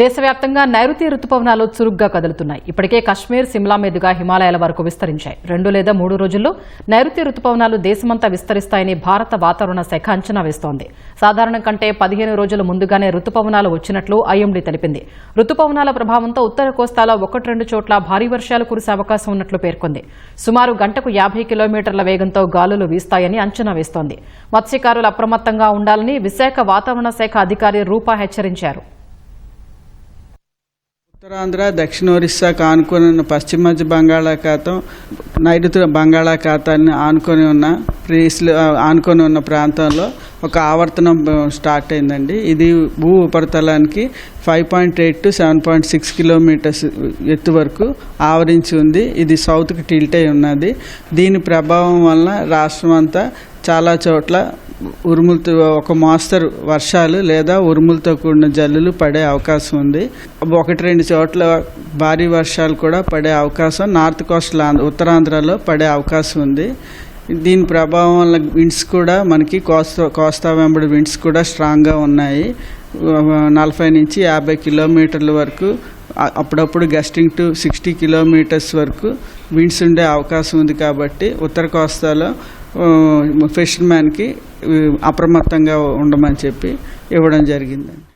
దేశవ్యాప్తంగా నైరుతి రుతుపవనాలు చురుగ్గా కదులుతున్నాయి. ఇప్పటికే కశ్మీర్ సిమ్లా మీదుగా హిమాలయాల వరకు విస్తరించాయి. రెండు లేదా మూడు రోజుల్లో నైరుతి రుతుపవనాలు దేశమంతా విస్తరిస్తాయని భారత వాతావరణ శాఖ అంచనా వేస్తోంది. సాధారణం కంటే పదిహేను రోజుల ముందుగానే రుతుపవనాలు వచ్చినట్లు ఐఎండీ తెలిపింది. రుతుపవనాల ప్రభావంతో ఉత్తర కోస్తాలో ఒకటి రెండు చోట్ల భారీ వర్షాలు కురిసే అవకాశం ఉన్నట్లు పేర్కొంది. సుమారు గంటకు యాభై కిలోమీటర్ల వేగంతో గాలులు వీస్తాయని అంచనా వేస్తోంది. మత్స్యకారులు అప్రమత్తంగా ఉండాలని విశాఖ వాతావరణ శాఖ అధికారి రూపా హెచ్చరించారు. ఉత్తరాంధ్ర దక్షిణ ఒరిస్సాకు ఆనుకొని ఉన్న పశ్చిమ మధ్య బంగాళాఖాతం నైరుతి బంగాళాఖాతాన్ని ఆనుకొని ఉన్న ప్రీస్లు ఆనుకొని ఉన్న ప్రాంతంలో ఒక ఆవర్తనం స్టార్ట్ అయిందండి. ఇది భూ ఉపరితలానికి five point eight to seven point six kilometres ఎత్తు వరకు ఆవరించి ఉంది. ఇది సౌత్కి టిల్ట్ అయి ఉన్నది. దీని ప్రభావం వలన రాష్ట్రం అంతా చాలా చోట్ల ఉరుములతో ఒక మోస్తరు వర్షాలు లేదా ఉరుములతో కూడిన జల్లులు పడే అవకాశం ఉంది. ఒకటి రెండు చోట్ల భారీ వర్షాలు కూడా పడే అవకాశం నార్త్ కోస్టల్ ఆంధ్ర ఉత్తరాంధ్రలో పడే అవకాశం ఉంది. దీని ప్రభావం వల్ల విండ్స్ కూడా మనకి కోస్తా కోస్తా వెంబడి విండ్స్ కూడా స్ట్రాంగ్గా ఉన్నాయి. నలభై నుంచి యాభై కిలోమీటర్ల వరకు అప్పుడప్పుడు గస్టింగ్ టు సిక్స్టీ కిలోమీటర్స్ వరకు విండ్స్ ఉండే అవకాశం ఉంది కాబట్టి ఉత్తర కోస్తాలో ఫిషర్మ్యాన్కి అప్రమత్తంగా ఉండమని చెప్పి ఇవ్వడం జరిగిందండి.